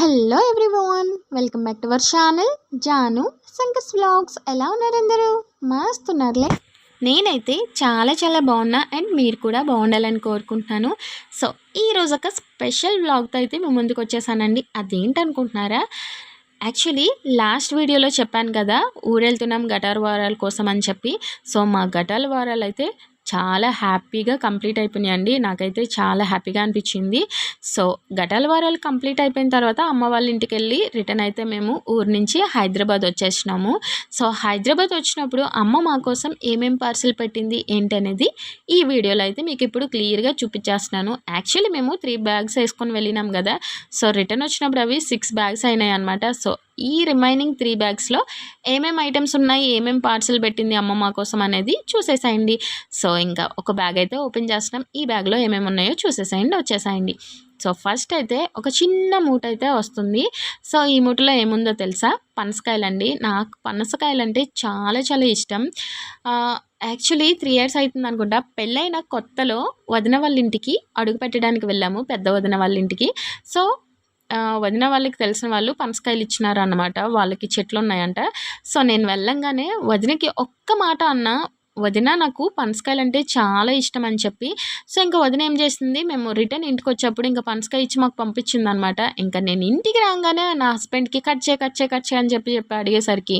Hello everyone welcome back to our channel Janu సంకస్ vlogs ఎలా ఉన్నారు అందరూ? మాస్తున్నారులే నేనైతే చాలా చాలా బాగున్నా అండ్ మీరు కూడా బాగుండాలని కోరుకుంటున్నాను. సో ఈరోజు ఒక స్పెషల్ వ్లాగ్తో అయితే మేము ముందుకు వచ్చేసానండి. అదేంటనుకుంటున్నారా? యాక్చువల్లీ లాస్ట్ వీడియోలో చెప్పాను కదా ఊరెళ్తున్నాం గటార్ వారాల కోసం అని చెప్పి. సో మా గటాల వారాలు అయితే చాలా హ్యాపీగా కంప్లీట్ అయిపోయినాయండి. నాకైతే చాలా హ్యాపీగా అనిపించింది. సో గటాల వారాలు కంప్లీట్ అయిపోయిన తర్వాత అమ్మ వాళ్ళ ఇంటికి వెళ్ళి రిటర్న్ అయితే మేము ఊరు నుంచి హైదరాబాద్ వచ్చేసినాము. సో హైదరాబాద్ వచ్చినప్పుడు అమ్మ మా కోసం ఏమేం పార్సిల్ పెట్టింది ఏంటి అనేది ఈ వీడియోలో అయితే మీకు ఇప్పుడు క్లియర్గా చూపించేస్తున్నాను. యాక్చువల్లీ మేము త్రీ బ్యాగ్స్ వేసుకొని వెళ్ళినాం కదా. సో రిటర్న్ వచ్చినప్పుడు అవి సిక్స్ బ్యాగ్స్ అయినాయి అనమాట సో ఈ రిమైనింగ్ త్రీ బ్యాగ్స్లో ఏమేమి ఐటమ్స్ ఉన్నాయి ఏమేం పార్సల్ పెట్టింది అమ్మ మా కోసం అనేది చూసేసాయండి. సో ఇంకా ఒక బ్యాగ్ అయితే ఓపెన్ చేస్తున్నాం. ఈ బ్యాగ్లో ఏమేమి ఉన్నాయో చూసేసాయండి వచ్చేసాయండి. సో ఫస్ట్ అయితే ఒక చిన్న మూట అయితే వస్తుంది. సో ఈ మూటలో ఏముందో తెలుసా? పనసకాయలండి. నాకు పనసకాయలు అంటే చాలా చాలా ఇష్టం. యాక్చువల్లీ త్రీ ఇయర్స్ అవుతుంది అనుకుంటా. పెళ్ళైన కొత్తలో వదిన వాళ్ళ ఇంటికి అడుగు పెట్టడానికి వెళ్ళాము పెద్ద వదిన వాళ్ళ ఇంటికి. సో వదిన వాళ్ళకి తెలిసిన వాళ్ళు పనసకాయలు ఇచ్చినారు అన్నమాట వాళ్ళకి చెట్లు ఉన్నాయంట సో నేను వెళ్ళంగానే వదినకి ఒక్క మాట అన్న వదిన నాకు పనసకాయలు అంటే చాలా ఇష్టం అని చెప్పి. సో ఇంకా వదిన ఏం చేసింది? మేము రిటర్న్ ఇంటికి వచ్చేప్పుడు ఇంకా పనసకాయ ఇచ్చి మాకు పంపించింది అనమాట ఇంకా నేను ఇంటికి రాగానే నా హస్బెండ్కి కట్ చే కట్ చే కట్ చే అని చెప్పి చెప్పి అడిగేసరికి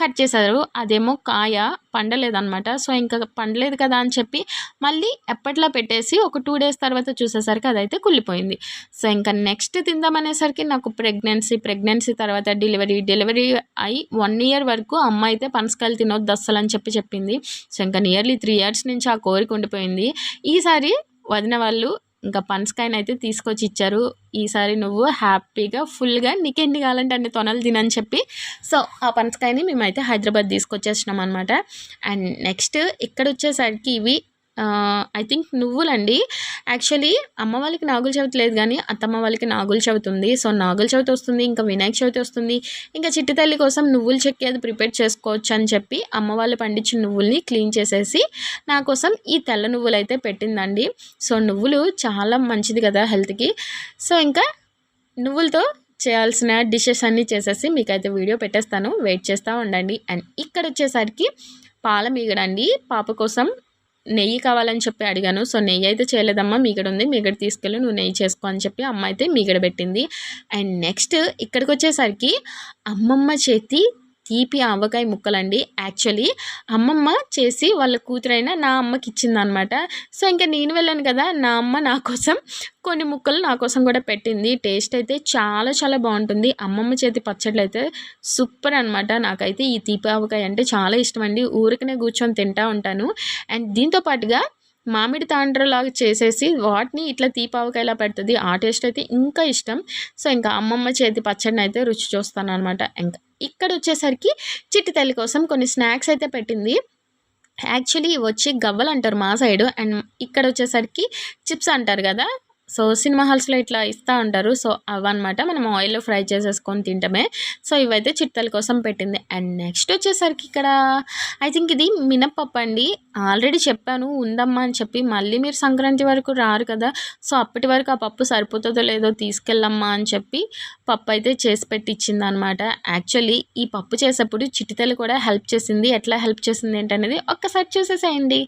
కట్ చేశారు. అదేమో కాయ పండలేదన్నమాట. సో ఇంకా పండలేదు కదా అని చెప్పి మళ్ళీ ఎప్పట్లో పెట్టేసి ఒక టూ డేస్ తర్వాత చూసేసరికి అదైతే కుళ్ళిపోయింది. సో ఇంకా నెక్స్ట్ తిందామనేసరికి నాకు ప్రెగ్నెన్సీ ప్రెగ్నెన్సీ తర్వాత డెలివరీ డెలివరీ అయి వన్ ఇయర్ వరకు అమ్మ అయితే పనసకాయలు తినొద్దు అస్సలు అని చెప్పి చెప్పింది. సో ఇంకా నియర్లీ త్రీ ఇయర్స్ నుంచి ఆ కోరిక ఉండిపోయింది. ఈసారి వదిన వాళ్ళు ఇంకా పనసకాయని అయితే తీసుకొచ్చి ఇచ్చారు. ఈసారి నువ్వు హ్యాపీగా ఫుల్గా నీకెన్ని కావాలంటే అన్ని తొనలు తినని చెప్పి. సో ఆ పనసకాయని మేమైతే హైదరాబాద్ తీసుకొచ్చేసినాం అనమాట అండ్ నెక్స్ట్ ఇక్కడ వచ్చేసరికి ఇవి ఐ థింక్ నువ్వులండి. యాక్చువల్లీ అమ్మ వాళ్ళకి నాగుల చవితి లేదు కానీ అత్తమ్మ వాళ్ళకి నాగుల చవితి ఉంది. సో నాగుల చవితి వస్తుంది ఇంకా వినాయక చవితి వస్తుంది. ఇంకా చిట్టి తల్లి కోసం నువ్వులు చెక్కి అది ప్రిపేర్ చేసుకోవచ్చు అని చెప్పి అమ్మ వాళ్ళు పండించిన నువ్వుల్ని క్లీన్ చేసేసి నా కోసం ఈ తెల్ల నువ్వులు అయితే పెట్టిందండి. సో నువ్వులు చాలా మంచిది కదా హెల్త్కి. సో ఇంకా నువ్వులతో చేయాల్సిన డిషెస్ అన్నీ చేసేసి మీకైతే వీడియో పెట్టేస్తాను. వెయిట్ చేస్తూ ఉండండి. అండ్ ఇక్కడ వచ్చేసరికి పాల మీగడండి పాప కోసం నెయ్యి కావాలని చెప్పి అడిగాను. సో నెయ్యి అయితే చేయలేదమ్మా మీగడ ఉంది మీగడ తీసుకెళ్ళి నువ్వు నెయ్యి చేసుకో అని చెప్పి అమ్మ అయితే మీగడ పెట్టింది. అండ్ నెక్స్ట్ ఇక్కడికి వచ్చేసరికి అమ్మమ్మ చేతి తీపి ఆవకాయ ముక్కలండి. యాక్చువల్లీ అమ్మమ్మ చేసి వాళ్ళ కూతురైన నా అమ్మకి ఇచ్చిందనమాట సో ఇంకా నేను వెళ్ళాను కదా నా అమ్మ నా కోసం కొన్ని ముక్కలు నా కోసం కూడా పెట్టింది. టేస్ట్ అయితే చాలా చాలా బాగుంటుంది. అమ్మమ్మ చేతి పచ్చళ్ళు అయితే సూపర్ అనమాట నాకైతే ఈ తీపి ఆవకాయ అంటే చాలా ఇష్టం అండి ఊరికనే కూర్చొని తింటూ ఉంటాను. అండ్ దీంతో పాటుగా మామిడి తాండ్రలాగా చేసేసి వాటిని ఇట్లా తీపావకాయలా పెడుతుంది. ఆ టేస్ట్ అయితే ఇంకా ఇష్టం. సో ఇంకా అమ్మమ్మ చేతి పచ్చడిని అయితే రుచి చూస్తాను అనమాట ఇంకా ఇక్కడ వచ్చేసరికి చిట్టి తల్లి కోసం కొన్ని స్నాక్స్ అయితే పెట్టింది. యాక్చువల్లీ వచ్చి గవ్వలు అంటారు మా సైడ్ అండ్ ఇక్కడ వచ్చేసరికి చిప్స్ అంటారు కదా సో సినిమా హాల్స్లో ఇట్లా ఇస్తూ ఉంటారు సో అవన్నమాట మనం ఆయిల్లో ఫ్రై చేసేసుకొని తింటమే. సో ఇవైతే చిట్టల కోసం పెట్టింది. అండ్ నెక్స్ట్ వచ్చేసరికి ఇక్కడ ఐ థింక్ ఇది మినప్పప్పు అండి. ఆల్రెడీ చెప్పాను ఉందమ్మా అని చెప్పి మళ్ళీ మీరు సంక్రాంతి వరకు రారు కదా. సో అప్పటి వరకు ఆ పప్పు సరిపోతుందో లేదో తీసుకెళ్ళమ్మా అని చెప్పి పప్పు అయితే చేసి పెట్టించింది అనమాట యాక్చువల్లీ ఈ పప్పు చేసేప్పుడు చిట్టితలు కూడా హెల్ప్ చేసింది. ఎట్లా హెల్ప్ చేసింది ఏంటనేది ఒక్కసారి చూసేసేయండి.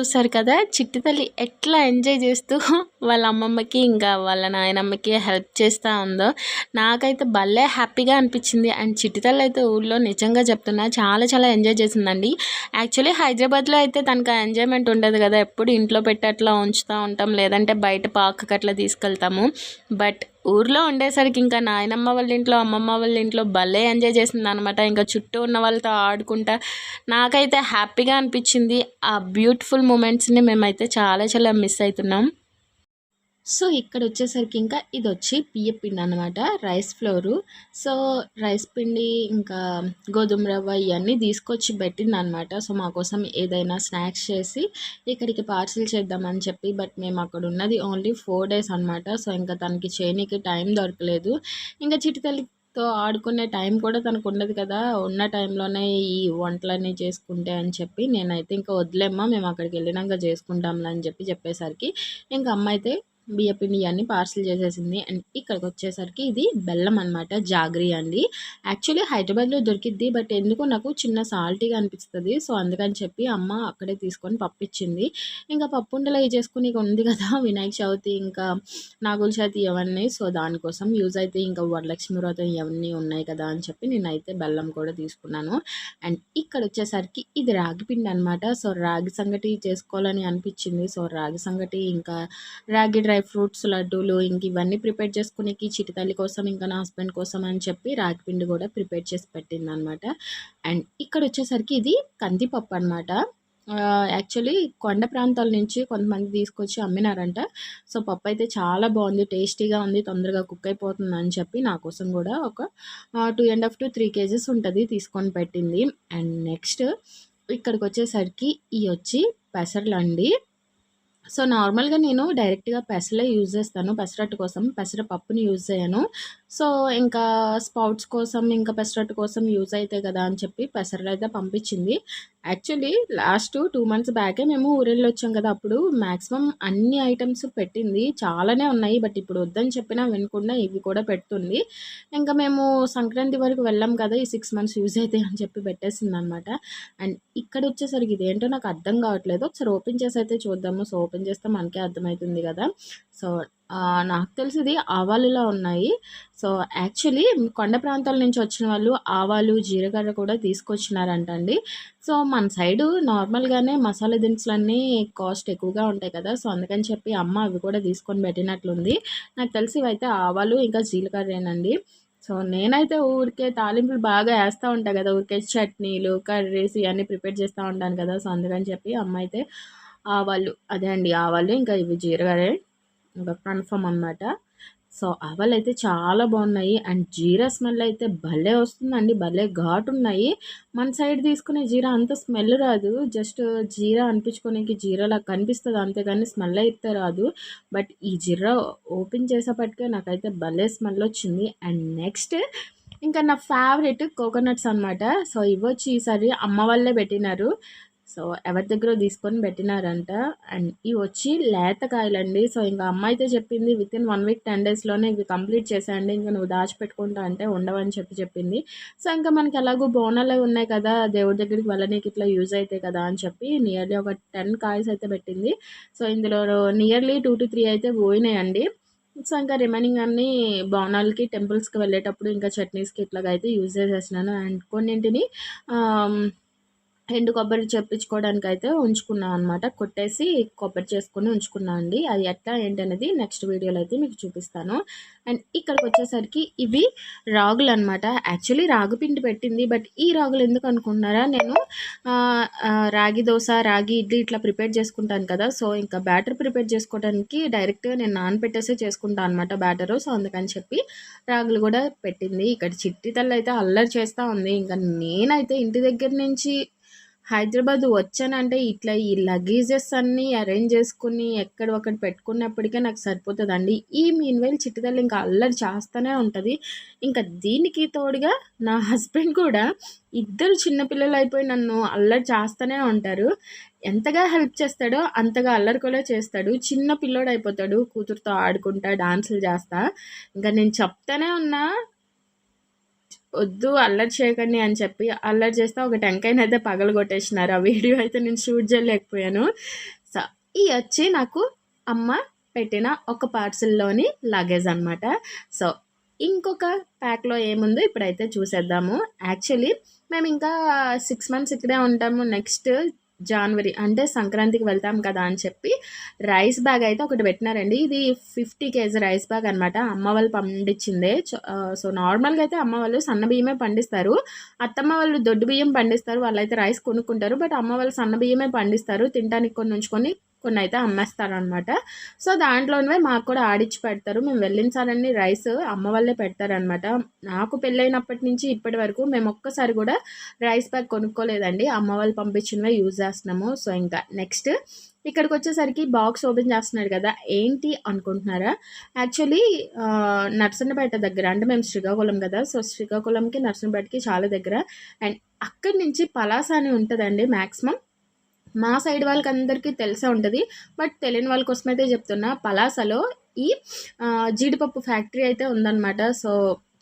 చూసారు కదా చిట్టి తల్లి ఎట్లా ఎంజాయ్ చేస్తూ వాళ్ళ అమ్మమ్మకి ఇంకా వాళ్ళ నాయనమ్మకి హెల్ప్ చేస్తూ ఉందో నాకైతే భలే హ్యాపీగా అనిపించింది. అండ్ చిట్టి తల్లి అయితే ఊళ్ళో నిజంగా చెప్తున్నా చాలా చాలా ఎంజాయ్ చేసిందండి. యాక్చువల్లీ హైదరాబాద్లో అయితే తనకు ఎంజాయ్మెంట్ ఉండదు కదా ఎప్పుడు ఇంట్లో పెట్టి అట్లా ఉంచుతూ ఉంటాం లేదంటే బయట పార్క్కి అట్లా తీసుకెళ్తాము. బట్ ఊర్లో ఉండేసరికి ఇంకా నాయనమ్మ వాళ్ళ ఇంట్లో అమ్మమ్మ వాళ్ళ ఇంట్లో భలే ఎంజాయ్ చేసింది అనమాట ఇంకా చుట్టూ ఉన్న వాళ్ళతో ఆడుకుంటా నాకైతే హ్యాపీగా అనిపించింది. ఆ బ్యూటిఫుల్ మూమెంట్స్ని మేమైతే చాలా చాలా మిస్ అవుతున్నాం. సో ఇక్కడ వచ్చేసరికి ఇంకా ఇది వచ్చి బియ్య పిండి అనమాట రైస్ ఫ్లోరు. సో రైస్ పిండి ఇంకా గోధుమ రవ్వ ఇవన్నీ తీసుకొచ్చి పెట్టింది అనమాట సో మా కోసం ఏదైనా స్నాక్స్ చేసి ఇక్కడికి పార్సిల్ చేద్దామని చెప్పి బట్ మేము అక్కడ ఉన్నది ఓన్లీ ఫోర్ డేస్ అనమాట సో ఇంకా తనకి చేయనీకి టైం దొరకలేదు. ఇంకా చిటితల్లితో ఆడుకునే టైం కూడా తనకు ఉండదు కదా. ఉన్న టైంలోనే ఈ వంటలన్నీ చేసుకుంటే అని చెప్పి నేనైతే ఇంకా వదిలేమ్మా మేము అక్కడికి వెళ్ళినాక చేసుకుంటాంలే అని చెప్పి చెప్పేసరికి ఇంకా అమ్మ అయితే బియ్యపిండి అన్ని పార్సిల్ చేసేసింది. అండ్ ఇక్కడికి వచ్చేసరికి ఇది బెల్లం అనమాట జాగ్రీ అండి. యాక్చువల్లీ హైదరాబాద్లో దొరికిద్ది బట్ ఎందుకో నాకు చిన్న సాల్టీగా అనిపిస్తుంది. సో అందుకని చెప్పి అమ్మ అక్కడే తీసుకొని పప్పిచ్చింది. ఇంకా పప్పు ఉండలు చేసుకుని ఇక ఉంది కదా వినాయక చవితి ఇంకా నాగుల చవితి ఇవన్నీ. సో దానికోసం యూజ్ అయితే ఇంకా వరలక్ష్మి వ్రతం ఇవన్నీ ఉన్నాయి కదా అని చెప్పి నేనైతే బెల్లం కూడా తీసుకున్నాను. అండ్ ఇక్కడ వచ్చేసరికి ఇది రాగి పిండి అనమాట సో రాగి సంగటి చేసుకోవాలని అనిపించింది సో రాగి సంగటి ఇంకా రాగి డ్రై ఫ్రూట్స్ లడ్డూలు ఇంక ఇవన్నీ ప్రిపేర్ చేసుకునేకి చిటితల్లి కోసం ఇంకా నా హస్బెండ్ కోసం అని చెప్పి రాగి పిండి కూడా ప్రిపేర్ చేసి పెట్టింది అనమాట అండ్ ఇక్కడ వచ్చేసరికి ఇది కందిపప్పు అనమాట. యాక్చువల్లీ కొండ ప్రాంతాల నుంచి కొంతమంది తీసుకొచ్చి అమ్మినారంట. సో పప్పు అయితే చాలా బాగుంది టేస్టీగా ఉంది తొందరగా కుక్ అయిపోతుంది అని చెప్పి నా కోసం కూడా ఒక two and half to three kgs ఉంటుంది తీసుకొని పెట్టింది. అండ్ నెక్స్ట్ ఇక్కడికి వచ్చేసరికి ఇవి వచ్చి పెసర్లు అండి సో నార్మల్గా నేను డైరెక్ట్గా పెసలే యూజ్ చేస్తాను. పెసరట్టు కోసం పెసర పప్పుని యూజ్ చేయను. సో ఇంకా స్పౌట్స్ కోసం ఇంకా పెసరట్టు కోసం యూజ్ అవుతాయి కదా అని చెప్పి పెసరలు అయితే పంపించింది. యాక్చువల్లీ లాస్ట్ టూ మంత్స్ బ్యాకే మేము ఊరెళ్ళి వచ్చాం కదా అప్పుడు. మ్యాక్సిమం అన్ని ఐటమ్స్ పెట్టింది. చాలానే ఉన్నాయి. బట్ ఇప్పుడు వద్దని చెప్పినా వినకుండా ఇవి కూడా పెడుతుంది. ఇంకా మేము సంక్రాంతి వరకు వెళ్ళాం కదా ఈ సిక్స్ మంత్స్ యూజ్ అవుతాయి అని చెప్పి పెట్టేసింది అనమాట అండ్ ఇక్కడ వచ్చేసరికి ఇదేంటో నాకు అర్థం కావట్లేదు. ఒకసారి ఓపెన్ చేసి అయితే చూద్దాము. సో ఓపెన్ చేస్తే మనకే అర్థమవుతుంది కదా. సో నాకు తెలిసింది ఆవాలులో ఆవాలులా ఉన్నాయి. సో యాక్చువల్లీ కొండ ప్రాంతాల నుంచి వచ్చిన వాళ్ళు ఆవాలు జీలకర్ర కూడా తీసుకొచ్చినారంట అండి సో మన సైడు నార్మల్గానే మసాలా దినుసులన్నీ కాస్ట్ ఎక్కువగా ఉంటాయి కదా. సో అందుకని చెప్పి అమ్మ అవి కూడా తీసుకొని పెట్టినట్లుంది. నాకు తెలిసి ఇవైతే ఆవాలు ఇంకా జీలకర్రేనండి. సో నేనైతే ఊరికే తాలింపులు బాగా వేస్తూ ఉంటాను కదా. ఊరికే చట్నీలు కర్రీస్ ఇవన్నీ ప్రిపేర్ చేస్తూ ఉంటాను కదా. సో అందుకని చెప్పి అమ్మ అయితే ఆవాలు. అదే అండి ఆవాలు ఇంకా ఇవి జీలకర్రే ఇంకా కన్ఫర్మ్ అనమాట సో ఆవాలు అయితే చాలా బాగున్నాయి. అండ్ జీరా స్మెల్ అయితే భలే వస్తుందండి భలే ఘాటు ఉన్నాయి మన సైడ్ తీసుకునే జీరా అంత స్మెల్ రాదు. జస్ట్ జీరా అనిపించుకోనికి జీరాలా కనిపిస్తుంది అంతేగాని స్మెల్ అయితే రాదు. బట్ ఈ జీరా ఓపెన్ చేసేపటికే నాకైతే భలే స్మెల్ వచ్చింది. అండ్ నెక్స్ట్ ఇంకా నా ఫేవరెట్ కోకోనట్స్ అనమాట సో ఇవి వచ్చి ఈసారి అమ్మ వాళ్ళే పెట్టినారు. సో ఎవరి దగ్గర తీసుకొని పెట్టినారంట. అండ్ ఇవి వచ్చి లేత కాయలండి. సో ఇంకా అమ్మ అయితే చెప్పింది within one week ten డేస్లోనే ఇవి కంప్లీట్ చేసేయండి. ఇంకా నువ్వు దాచిపెట్టుకుంటా అంటే ఉండవని చెప్పి చెప్పింది. సో ఇంకా మనకి ఎలాగో బోనాలు అవి ఉన్నాయి కదా దేవుడి దగ్గరికి వెళ్ళనీకి ఇట్లా యూజ్ అవుతాయి కదా అని చెప్పి నియర్లీ ఒక టెన్ కాయస్ అయితే పెట్టింది. సో ఇందులో నియర్లీ టూ టు త్రీ అయితే పోయినాయండి. సో ఇంకా రిమైనింగ్ అన్ని బోనాలకి టెంపుల్స్కి వెళ్ళేటప్పుడు ఇంకా చట్నీస్కి ఇట్లాగైతే యూజ్ చేసేసినాను. అండ్ కొన్నింటిని ఎండు కొబ్బరి చెప్పించుకోవడానికి అయితే ఉంచుకున్నాను అనమాట కొట్టేసి కొబ్బరి చేసుకొని ఉంచుకున్నాను అండి. అది ఎట్లా ఏంటి అనేది నెక్స్ట్ వీడియోలో అయితే మీకు చూపిస్తాను. అండ్ ఇక్కడికి వచ్చేసరికి ఇవి రాగులు అనమాట యాక్చువల్లీ రాగి పిండి పెట్టింది బట్ ఈ రాగులు ఎందుకు అనుకుంటున్నారా? నేను రాగి దోశ రాగి ఇడ్లీ ఇట్లా ప్రిపేర్ చేసుకుంటాను కదా. సో ఇంకా బ్యాటర్ ప్రిపేర్ చేసుకోవడానికి డైరెక్ట్గా నేను నానపెట్టేసే చేసుకుంటాను అనమాట బ్యాటరు. సో అందుకని చెప్పి రాగులు కూడా పెట్టింది. ఇక్కడ చిట్టి తల్లి అయితే అల్లరి చేస్తూ ఉంది. ఇంకా నేనైతే ఇంటి దగ్గర నుంచి హైదరాబాద్ వచ్చానంటే ఇట్లా ఈ లగేజెస్ అన్నీ అరేంజ్ చేసుకుని ఎక్కడ ఒకటి పెట్టుకున్నప్పటికే నాకు సరిపోతుందండి. ఈ మీన్వైల్ చిట్టుదల్లి ఇంకా అల్లరి చేస్తూనే ఉంటుంది. ఇంకా దీనికి తోడుగా నా హస్బెండ్ కూడా ఇద్దరు చిన్నపిల్లలు అయిపోయి నన్ను అల్లరి చేస్తూనే ఉంటారు. ఎంతగా హెల్ప్ చేస్తాడో అంతగా అల్లరి కూడా చేస్తాడు. చిన్న పిల్లోడు అయిపోతాడు కూతురుతో ఆడుకుంటా డాన్సులు చేస్తా. ఇంకా నేను చెప్తానే ఉన్నా వద్దు అల్లరి చేయకండి అని చెప్పి అల్లరి చేస్తే ఒక టెంకాయని అయితే పగలు కొట్టేసినారు. ఆ వీడియో అయితే నేను షూట్ చేయలేకపోయాను. సో ఈ వచ్చి నాకు అమ్మ పెట్టిన ఒక పార్సిల్లోని లగేజ్ అనమాట సో ఇంకొక ప్యాక్లో ఏముందో ఇప్పుడైతే చూసేద్దాము. యాక్చువల్లీ మేము ఇంకా సిక్స్ మంత్స్ ఇక్కడే ఉంటాము. నెక్స్ట్ జనవరి అంటే సంక్రాంతికి వెళ్తాం కదా అని చెప్పి రైస్ బ్యాగ్ అయితే ఒకటి పెట్టినారండి. ఇది ఫిఫ్టీ కేజీ రైస్ బ్యాగ్ అనమాట అమ్మ వాళ్ళు పండించిందే. సో నార్మల్గా అయితే అమ్మ వాళ్ళు సన్న బియ్యమే పండిస్తారు. అత్తమ్మ వాళ్ళు దొడ్డు బియ్యం పండిస్తారు. వాళ్ళైతే రైస్ కొనుక్కుంటారు. బట్ అమ్మ వాళ్ళు సన్న బియ్యమే పండిస్తారు. తినడానికి కొన్ని ఉంచుకొని కొన్ని అయితే అమ్మేస్తారనమాట సో దాంట్లోనే మాకు కూడా ఆడిచ్చి పెడతారు. మేము వెళ్ళినసారన్ని రైస్ అమ్మ వాళ్ళే పెడతారనమాట నాకు పెళ్ళైనప్పటి నుంచి ఇప్పటి వరకు మేము ఒక్కసారి కూడా రైస్ బ్యాగ్ కొనుక్కోలేదండి. అమ్మ వాళ్ళు పంపించినవే యూజ్ చేస్తున్నాము. సో ఇంకా నెక్స్ట్ ఇక్కడికి వచ్చేసరికి బాక్స్ ఓపెన్ చేస్తున్నారు కదా. ఏంటి అనుకుంటున్నారా? యాక్చువల్లీ నర్సన్నపేట దగ్గర అంటే మేము శ్రీకాకుళం కదా. సో శ్రీకాకుళంకి నర్సన్నపేటకి చాలా దగ్గర. అండ్ అక్కడి నుంచి పలాస అని ఉంటుందండి మ్యాక్సిమం మా సైడ్ వాళ్ళకి అందరికీ తెలిసే ఉంటుంది. బట్ తెలియని వాళ్ళ కోసం అయితే చెప్తున్నా పలాసలో ఈ జీడిపప్పు ఫ్యాక్టరీ అయితే ఉందన్నమాట. సో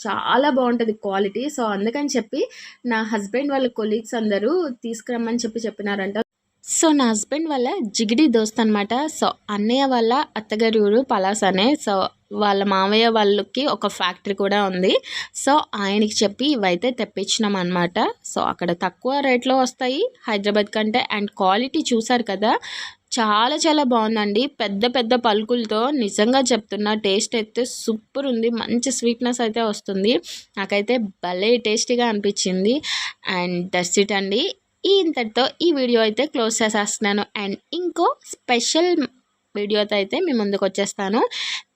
చాలా బాగుంటుంది క్వాలిటీ. సో అందుకని చెప్పి నా హస్బెండ్ వాళ్ళ కొలీగ్స్ అందరూ తీసుకురమ్మని చెప్పి చెప్పినారంట. సో నా హస్బెండ్ వాళ్ళ జిగిడి దోస్త్ అనమాట సో అన్నయ్య వాళ్ళ అత్తగారి ఊరు పలాసనే సో వాళ్ళ మావయ్య వాళ్ళకి ఒక ఫ్యాక్టరీ కూడా ఉంది. సో ఆయనకి చెప్పి ఇవైతే తెప్పించినాం అనమాట సో అక్కడ తక్కువ రేట్లో వస్తాయి హైదరాబాద్ కంటే. అండ్ క్వాలిటీ చూసారు కదా చాలా చాలా బాగుందండి. పెద్ద పెద్ద పలుకులతో నిజంగా చెప్తున్నా టేస్ట్ అయితే సూపర్ ఉంది. మంచి స్వీట్నెస్ అయితే వస్తుంది. నాకైతే భలే టేస్టీగా అనిపించింది. అండ్ దట్స్ ఇట్ అండి. ఈ ఇంతటితో ఈ వీడియో అయితే క్లోజ్ చేసేస్తున్నాను. అండ్ ఇంకో స్పెషల్ వీడియోతో అయితే మీ ముందుకు వచ్చేస్తాను.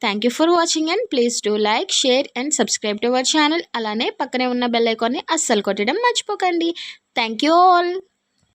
Thank you for watching and please do like share and subscribe to our channel అలానే పక్కనే ఉన్న బెల్ ఐకాన్ని అస్సలు కొట్టడం మర్చిపోకండి. Thank you all